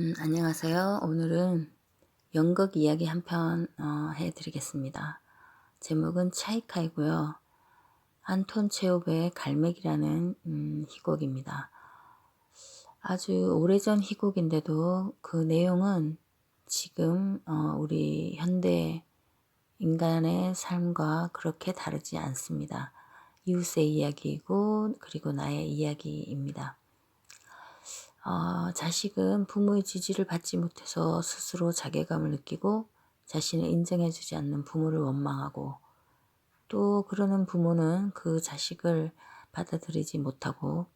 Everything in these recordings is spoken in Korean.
음, 안녕하세요. 오늘은 연극 이야기 한편 어, 해드리겠습니다. 제목은 차이카이고요. 안톤 체홉의 갈매기라는 음, 희곡입니다. 아주 오래전 희곡인데도 그 내용은 지금 어, 우리 현대 인간의 삶과 그렇게 다르지 않습니다. 이웃의 이야기이고 그리고 나의 이야기입니다. 어, 자식은 부모의 지지를 받지 못해서 스스로 자괴감을 느끼고 자신을 인정해주지 않는 부모를 원망하고 또 그러는 부모는 그 자식을 받아들이지 못하고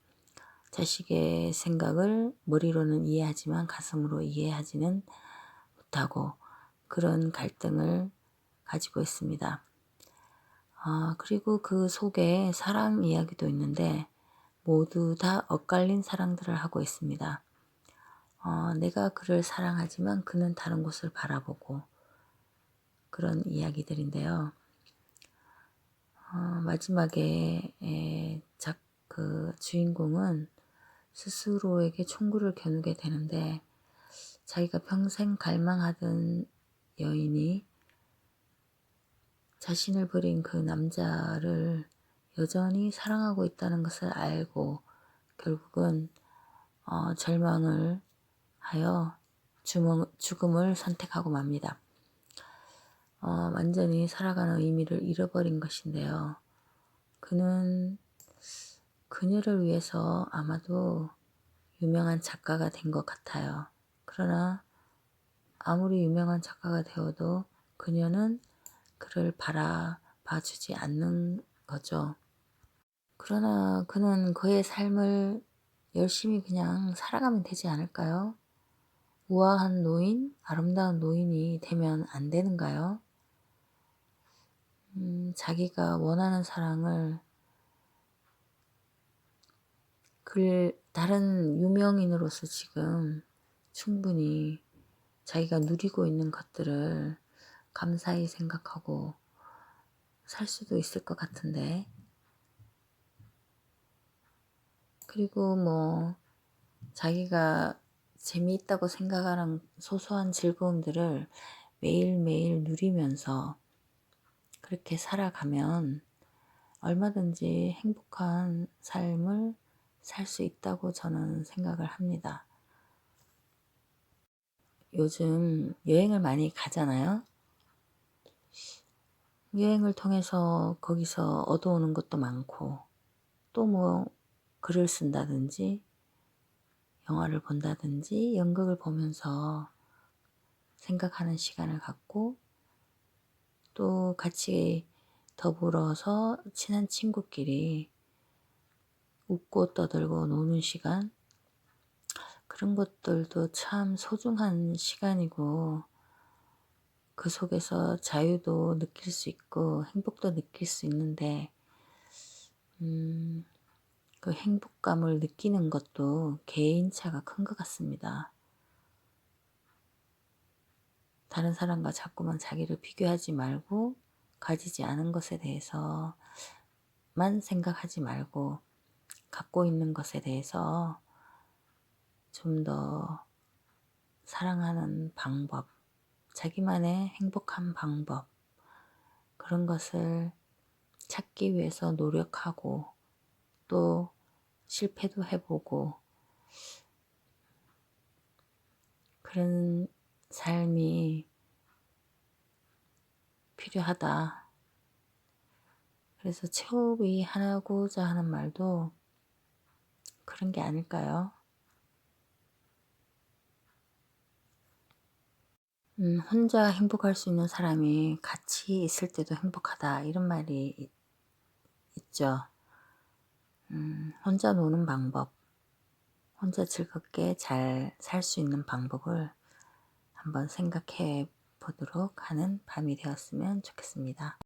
자식의 생각을 머리로는 이해하지만 가슴으로 이해하지는 못하고 그런 갈등을 가지고 있습니다. 어, 그리고 그 속에 사랑 이야기도 있는데 모두 다 엇갈린 사랑들을 하고 있습니다. 어, 내가 그를 사랑하지만 그는 다른 곳을 바라보고 그런 이야기들인데요. 어, 마지막에 에, 작, 그 주인공은 스스로에게 총구를 겨누게 되는데 자기가 평생 갈망하던 여인이 자신을 버린 그 남자를 여전히 사랑하고 있다는 것을 알고 결국은 어, 절망을 하여 주먹, 죽음을 선택하고 맙니다. 어, 완전히 살아가는 의미를 잃어버린 것인데요. 그는 그녀를 위해서 아마도 유명한 작가가 된 것 같아요. 그러나 아무리 유명한 작가가 되어도 그녀는 그를 바라봐주지 않는 거죠. 그러나 그는 그의 삶을 열심히 그냥 살아가면 되지 않을까요? 우아한 노인, 아름다운 노인이 되면 안 되는가요? 음, 자기가 원하는 사랑을 그 다른 유명인으로서 지금 충분히 자기가 누리고 있는 것들을 감사히 생각하고 살 수도 있을 것 같은데 그리고 뭐 자기가 재미있다고 생각하는 소소한 즐거움들을 매일매일 누리면서 그렇게 살아가면 얼마든지 행복한 삶을 살 수 있다고 저는 생각을 합니다. 요즘 여행을 많이 가잖아요. 여행을 통해서 거기서 얻어오는 것도 많고 또 뭐 글을 쓴다든지 영화를 본다든지 연극을 보면서 생각하는 시간을 갖고 또 같이 더불어서 친한 친구끼리 웃고 떠들고 노는 시간 그런 것들도 참 소중한 시간이고 그 속에서 자유도 느낄 수 있고 행복도 느낄 수 있는데 음, 그 행복감을 느끼는 것도 개인차가 큰 것 같습니다. 다른 사람과 자꾸만 자기를 비교하지 말고 가지지 않은 것에 대해서만 생각하지 말고 갖고 있는 것에 대해서 좀 더 사랑하는 방법, 자기만의 행복한 방법, 그런 것을 찾기 위해서 노력하고 또 실패도 해보고 그런 삶이 필요하다. 그래서 체업이 하고자 하는 말도 그런 게 아닐까요? 음, 혼자 행복할 수 있는 사람이 같이 있을 때도 행복하다. 이런 말이 있죠. 음, 혼자 노는 방법, 혼자 즐겁게 잘 살 수 있는 방법을 한번 생각해 보도록 하는 밤이 되었으면 좋겠습니다.